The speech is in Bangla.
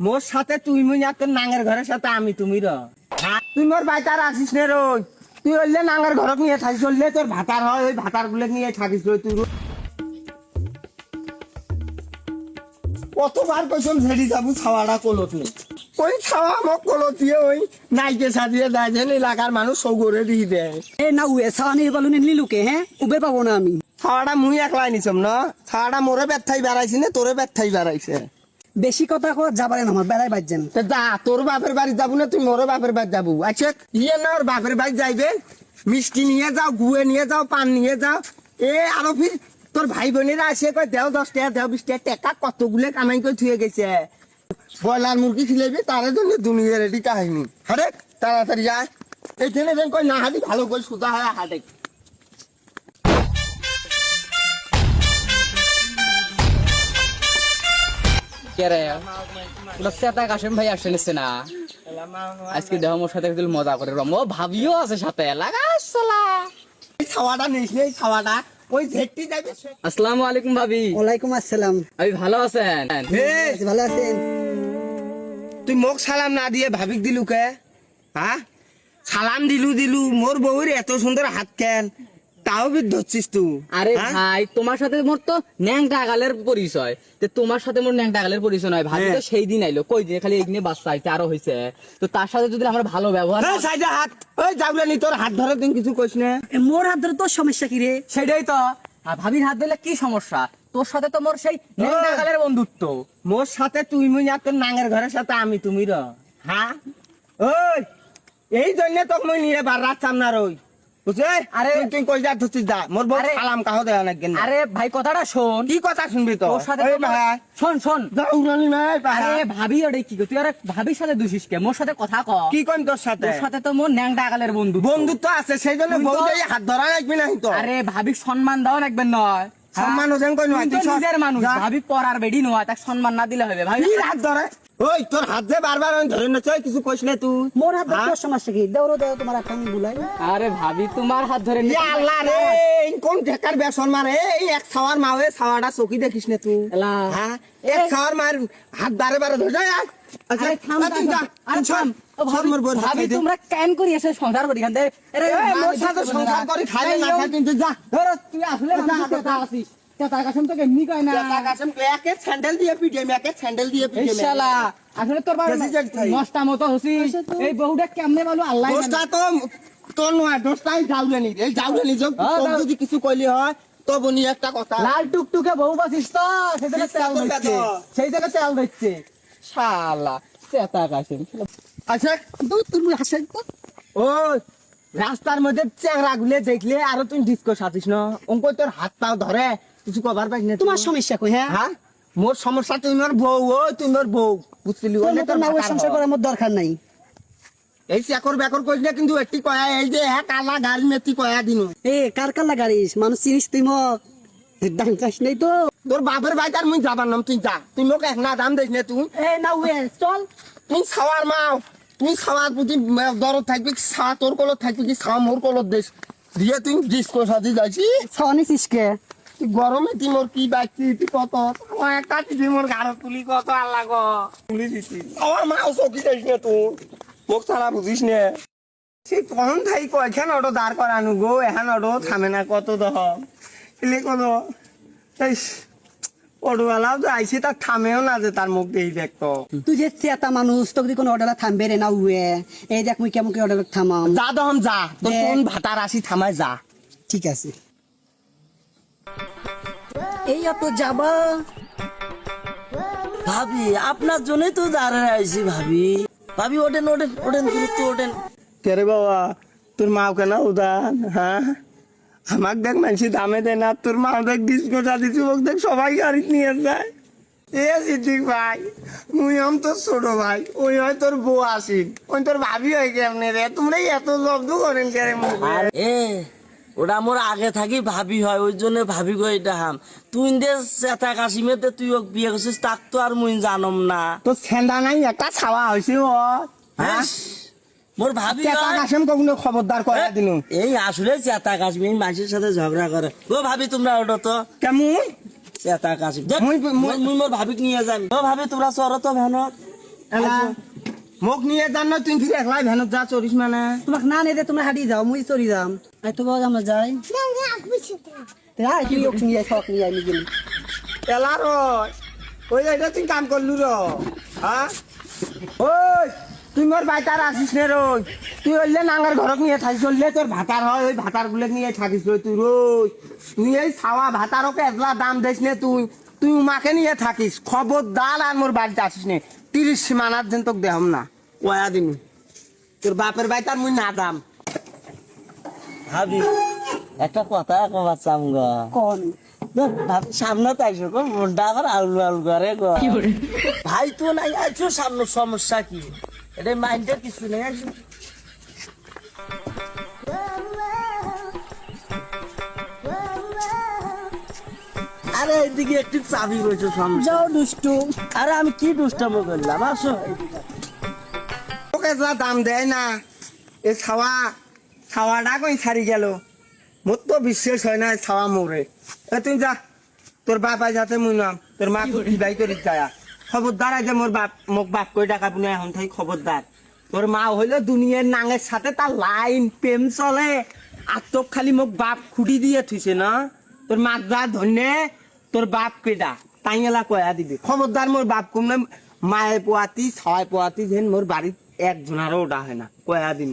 মোর সাথে তুই মুই না তোর নাঙের ঘরের সাথে আমি তুমি র। হ্যাঁ? তুই মোর বাইতার আসিস নে রই। তুই হইলে নাঙের ঘরক নিয়ে থাকিস হইলে তোর ভাতার হয় ওই ভাতারগুলো নিয়ে থাকিস রই তুই কতবার কইছম ঝেড়ি যাব ছাওয়াটা কলত নেই ওই ছাওয়া আমাক কলত দিয়ে ওই নাইকে সাজিয়ে দেয় যেন এলাকার মানুষ সগরে দিয়ে দেয়। এ না উয়ে সাওয়ানি বালু নিলি লুকে হ্যাঁ? উবে পাবো না আমি। ছাওয়াটা মুই একলাই নিছম না? ছাওয়াটা মোরে ব্যথাই বেড়াইছি না তোরে ব্যথাই বেড়াইছে। বেশি কথা কো যাবারেন আমার বেড়াই বাজছেন তা যা, তোর বাপের বাড়ি যাব না, তুই মোর বাপের বাড়ি যাব। আচ্ছা ইয়ে না, ওর বাপের বাড়ি যাইবে। মিষ্টি নিয়ে যাও, গুয়ে নিয়ে যাও, পান নিয়ে যাও। এ, আরও ফির তোর ভাই বোনেরা আসে, কয়, দেও দশ টাকা, দেও বিশ টাকা টাকা, কতগুলো কামাই করে থুয়ে গেছে। ব্রয়লার মুরগি খিলাইবে, তার জন্য দুনিয়া রেডি কাহিনী হরে তাড়াতাড়ি যায় এইখানে যেন কয়, না, হাঁটি, ভালো করে সুতা হয়, হাটে। কে রে কাশেম ভাই আসে নিচ্ছে না। আজকে দেহ মোর সাথে একদম মজা করে রম। ও ভাবিও আছে সাথে। লাগাইছলা ছাওয়াটা নিস এই ছাওয়াটা। ওই ঝেটটি যাইবে আসসালামু আলাইকুম ভাবি। ওয়ালাইকুম আসসালাম। আমি ভালো আছেন? ভালো আছেন তুই মোক সালাম না দিয়ে ভাবিক দিলু কে হ্যাঁ সালাম দিলু দিলু। মোর বউর এত সুন্দর হাত কেন? তাও বি ধরছিস তুই? আরে হ্যাঁ? ভাই তোমার সাথে মোর তো ন্যাংটা আগালের পরিচয়। তো তোমার সাথে মোর ন্যাংটা আগালের পরিচয় নয় তো হ্যাঁ। সেই দিন আইলো কই দিন? খালি এইদিনে বাচ্চা আইছে আরও হয়েছে তো তার সাথে যদি আমরা ভালো ব্যবহার এই সাইডে হাত। ওই যাবলানি তোর হাত ধরে তুই কিছু কইস না। এ, মোর হাত ধরে তোর সমস্যা কি রে? সেটাই তো। আর ভাবির হাত দিলে কি সমস্যা? তোর সাথে তো মোর সেই ন্যাংটা আগালের বন্ধুত্ব। মোর সাথে তুই মুই না তোর নাঙের ঘরের সাথে আমি তুমি র হ্যাঁ? ওই এই জন্য তোকে মুই নিয়ে বার রাখতাম না রই বুঝছে আরে আরে- তুই কই যা ধরছিস যা। মোর বউ সালাম কাহ দেওয়া নাকি না আরে ভাই কথাটা শোন। কি কথা শুনবি তো? তোর সাথে ওই তো মোর- ভাই। শোন শোন। উড়ানি নাই আরে ভাবি ওরে কি কর? তুই আরে ভাবির সাথে দুষিস কে? মোর সাথে কথা ক। কি কোন তোর সাথে? তোর সাথে তো মোর ন্যাংটা আগালের বন্ধু। বন্ধুত্ব আছে সেই জন্য হাত ধরা রাখবি না তো। আরে ভাবিক সম্মান দাও রাখবেন নয়। সম্মান ওজন কই নয়, তুই তো তুই সব- নিজের মানুষ। যা। ভাবি পরার বেডি নয় তাকে সম্মান না দিলে হবে। ভাবি হাত ধরে ওই তোর হাত যে বারবার আমি ধরে না কিছু কইস না তুই। মোর হাত ধরে? সমস্যা কি? দেওরো দেও তোমার আমি বুলাই। আরে ভাবি তোমার হাত ধরে নিতে- আল্লাহ রে! কোন ঢেকার বেসন মারে এই এক ছাওয়ার মাওয়ে ছাওয়াটা চকি দেখিস না তুই। হ্যাঁ? এক ছাওয়ার মার হাত বারে বারে ধরে যায়। আচ্ছা, আরে থাম আরে থাম। ভাবি হাত খাই। তোমরা কেন করি এসে সংসার করি খান আরে এই, মোর সাথে সংসার করি খাইলে না খাই কিন্তু যা। ধরো তুই আসলে কথা। আসিস কাসম তোকে এমনি কয় না। স্যান্ডেল দিয়ে পিটে স্যান্ডেল দিয়ে পিটে ইনশাআল্লাহ আসলে তোর বাবা বেশি জাগ থাই। নষ্টা মতো হসিস। এই বহুটা কেমনে বলো আল্লাহ দোষটা তো তোর নয় দোষটাই যাওলেনি এই যাওলেনি যোগ হ্যাঁ, তোর যাও। যদি কিছু কইলি হয় তো বনি একটা কথা। লাল টুকটুকে বউ বাসিস তো সেই চিন্তা তেল দিচ্ছে। সেই তেল দিচ্ছে শালা চেতা কাছে। আচ্ছা তুমি হাসাই তো ওই রাস্তার মধ্যে চেংরা গুলে দেখলে আরও তুই ডিস্কো সাথিস না। অঙ্ক তোর হাত পাও ধরে কিছু কবার পাইস না তোমার সমস্যা কই হ্যাঁ? হ্যাঁ? মোর সমস্যা তুই মোর বউ ও তুই মোর বউ তোর ওলে মতো তোর না ওই সংসার করার আমার দরকার নাই। এই চাকর বেকর করিস না কিন্তু একটি কয়া এই যে হ্যাঁ কালা গাল মেতি কয়া দিনু। এ কার কার লাগারিস মানুষ চিনিস তুই মক? ডাঙ্কাস নেই তো। তোর বাপের ভাই আর মুই যাবার নাম তুই যা। তুই মোক এক না দাম দিস না তুই। এ না উয়ে চল। তুই খাওয়ার মাও। তুই খাওয়ার প্রতি দরদ থাকবি খাওয়া তোর কলত থাকবি কি খাওয়া মোর কলত দেশ? দিয়ে তুই ডিস্কো সাথে ছাওয়ানি চিসকে তুই গরমে তুই মোর কি বাচ্চি তুই কত? একটা তুই মোর গাড়ো তুলি কত আল্লাহ গো? তুলি দিছি। আমার মাও চকি যাইস না তুই? মোক ছাড়া বুঝিস নে? সে কখন থাই কয়খান অটো দাঁড় করানু গো এখান অটো থামে না কত দহ? এলে কত? ইস, অটোওয়ালাও তো আইসে তার থামেও না যে তার মুখ দিয়ে দেখতো তুই যে চেতা মানুষ তোকে যদি কোনো অর্ডার থামবে রে না উয়ে এই দেখ মুই কেমন অর্ডার থামাম? যা দহম যা। তোর কোন ভাতার আসি থামায় যা। ঠিক আছে। এই এত যাবা। ভাবি আপনার জন্যই তো দাঁড়ায় আইছি ভাবি। ভাবি ওঠেন ওঠেন ওঠেন দ্রুত ওঠেন। কেরে বাবা তোর মাও কেন উদান হ্যাঁ? আমাক দেখ মানুষ দামে দেয় না তোর মা দেখ ডিস্কো চাদি চুবক দেখ সবাই গাড়ি নিয়ে যায়। এ সিদ্দিক ভাই মুই হম তোর ছোট ভাই ওই হয় তোর বউ আসিন ওই তোর ভাবি হয় কেমনে রে? তোমরা এত জব্দ করেন কে রে এ ওটা মোর আগে থাকি ভাবি হয় ওই জন্য ভাবি গো এটা হাম। তুই দে চেতা কাশিমেতে তুই ওকে বিয়ে করছিস তাক তো আর মুই জানম না। তোর ছেন্দা নাই একটা ছাওয়া হয়েছে ও। হ্যাঁ? মোর ভাবি চেতা। কাশেম কখনো খবরদার করে দিনু? এই আসলে চেতা কাশ্মীর মানুষের সাথে ঝগড়া করে। ও ভাবি তোমরা ওটা তো। কেমন? চেতা কাশ্মীর মুই- মুই- মোর ভাবিক নিয়ে যান ও ভাবি তোমরা চলো তো ভ্যানত। এলা মোক নিয়ে যান না তুই ফিরে একলাই ভ্যানত যা চড়িস মানে। তোমাক না নেদে তোমরা হাঁটি যাও মুই চলি যাম। আই তো বাবা আমরা যাই। তাই তুই ওকে নিয়ে শখ নিয়ে আই গেলি এলা রয়। ওই এটা তুই কাম করলু র হ্যাঁ? ওই! তুই মোর বাইতার আসিস নে রই। তুই হইলে নাঙ্গার ঘরক নিয়ে থাকিস হইলে তোর ভাতার হয় ওই ভাতারগুলো নিয়ে থাকিস রই তুই রই। তুই এই ছাওয়া ভাতারকে এজলা দাম দিস নে তুই। তুই উমাকে নিয়ে থাকিস খবর দাল আর মোর বাড়িতে আসিস নে। তিরিশ মানার দিন তোকে দেহম না। কয়া দিন তোর বাপের বাইতার মুই না দাম। ভাবি একটা কথা কবার চাম গো কোন? সামনে তো আইসো গো মনটা আবার আলু আলু করে গো। ভাই তো নাই আইছো সামনে সমস্যা কি? এটা মাইন্ডের কিছু নেই আরে এদিকে একটু চাবি রয়েছে সমস্যা যাও দুষ্টু। আরে আমি কি দুষ্টামো করলাম? আসো। তোকে যা দাম দেয় না। এ ছাওয়া ছাওয়াটা কই ছাড়ি গেল? মোর তো বিশ্বাস হয় না ছাওয়া মোরে। এ তুই যা তোর বাপা যাতে মুই নাম তোর মা বাই করি যায়া। খবরদার আছে মোর বাপ, মোক বাপ কই টাকা পুনে এখন থাকি খবরদার। তোর মা হইল দুনিয়ার নাঙের সাথে তার লাইন, প্রেম চলে। আর তোক খালি মোক বাপ খুঁটি দিয়ে থুইছে না? তোর মাক যা ধন্যে, তোর বাপ কেডা? তাই এলা কয়া দিবি। খবরদার মোর বাপ কমলে মায়ে পোয়াতি ছয় পোয়াতি যেন মোর বাড়িত একজনারও ওটা হয় না। কয়া দিন